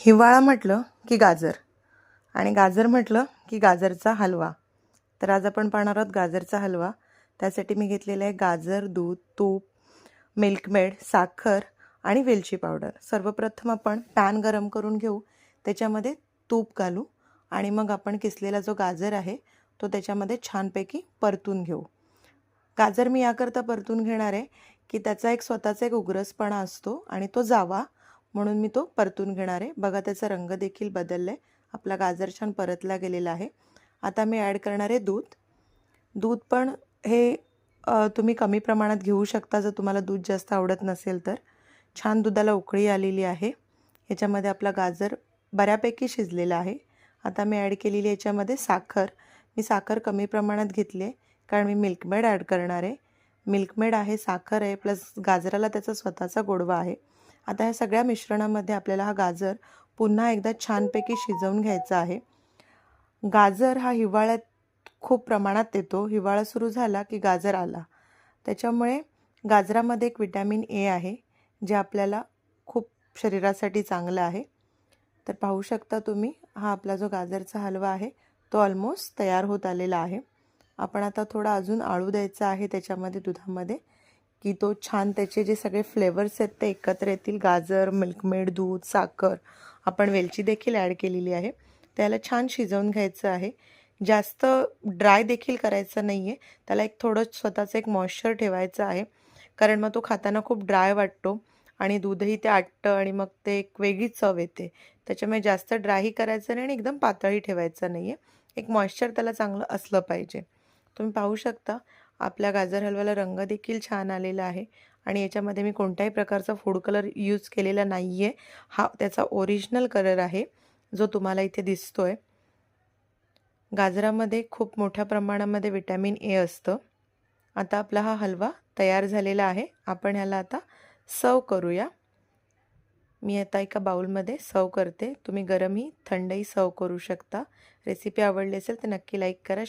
हिवाळा म्हटलं की गाजर. आणि गाजर म्हटलं की गाजरचा हलवा. तर आज आपण पाहणार आहोत गाजरचा हलवा. त्यासाठी मी घेतलेलं आहे गाजर दूध तूप मिल्कमेड साखर आणि वेलची पावडर. सर्वप्रथम आपण पॅन गरम करून घेऊ. त्याच्यामध्ये तूप घालू. आणि मग आपण किसलेला जो गाजर आहे तो त्याच्यामध्ये छानपैकी परतून घेऊ. गाजर मी याकरता परतून घेणार आहे की त्याचा एक स्वतःचा एक उग्रसपणा असतो आणि तो जावा. म्हणून मी तो परतून घेणार आहे. बघा त्याचा रंग देखील बदलला आहे आपला गाजर छान परतला गेलेला आहे. आता मी ॲड करणार आहे दूध. दूध पण हे तुम्ही कमी प्रमाणात घेऊ शकता जर तुम्हाला दूध जास्त आवडत नसेल तर. छान दुधाला उकळी आलेली आहे. याच्यामध्ये आपला गाजर बऱ्यापैकी शिजलेला आहे. आता मी ॲड केलेली याच्यामध्ये साखर. मी साखर कमी प्रमाणात घेतली आहे कारण मी मिल्कमेड ॲड करणार आहे. मिल्कमेड आहे साखर आहे प्लस गाजराला त्याचा स्वतःचा गोडवा आहे. आता ह्या सगळ्या मिश्रणामध्ये आपल्याला हा गाजर पुन्हा एकदा छानपैकी शिजवून घ्यायचा आहे. गाजर हा हिवाळ्यात खूप प्रमाणात येतो. हिवाळा सुरू झाला की गाजर आला. त्याच्यामुळे गाजरामध्ये एक विटॅमिन ए आहे जे आपल्याला खूप शरीरासाठी चांगलं आहे. तर पाहू शकता तुम्ही हा आपला जो गाजरचा हलवा आहे तो ऑलमोस्ट तयार होत आलेला आहे. आपण आता थोडा अजून आळू द्यायचा आहे त्याच्यामध्ये दुधामध्ये. की तो छान त्याचे जे सगळे फ्लेवर्स आहेत ते एकत्र येतील. गाजर मिल्कमेड दूध साखर. आपण वेलची देखील ॲड केलेली आहे. त्याला छान शिजवून घ्यायचं आहे. जास्त ड्राय देखील करायचं नाही आहे त्याला एक थोडं स्वतःचं एक मॉइश्चर ठेवायचं आहे. कारण मग तो खाताना खूप ड्राय वाटतो आणि दूधही ते आटतं आणि मग ते एक वेगळी चव येते. त्याच्यामुळे जास्त ड्रायही करायचं नाही आणि एकदम पातळही ठेवायचं नाही आहे एक मॉइश्चर त्याला चांगलं असलं पाहिजे. तुम्ही पाहू शकता. आपल्या गाजर हलव्याला रंग देखील छान आलेला आहे आणि याच्यामध्ये मी कोणत्याही प्रकारचा फूड कलर यूज केलेला नाही आहे हा त्याचा ओरिजिनल कलर आहे जो तुम्हाला इथे दिसतो आहे गाजरामध्ये खूप मोठ्या प्रमाणामध्ये विटॅमिन ए असतं. आता आपला हा हलवा तयार झालेला आहे. आपण ह्याला आता सर्व करूया. मी आता एका बाउलमध्ये सर्व करते. तुम्ही गरमही थंडही सर्व करू शकता. रेसिपी आवडली असेल तर नक्की लाईक करा.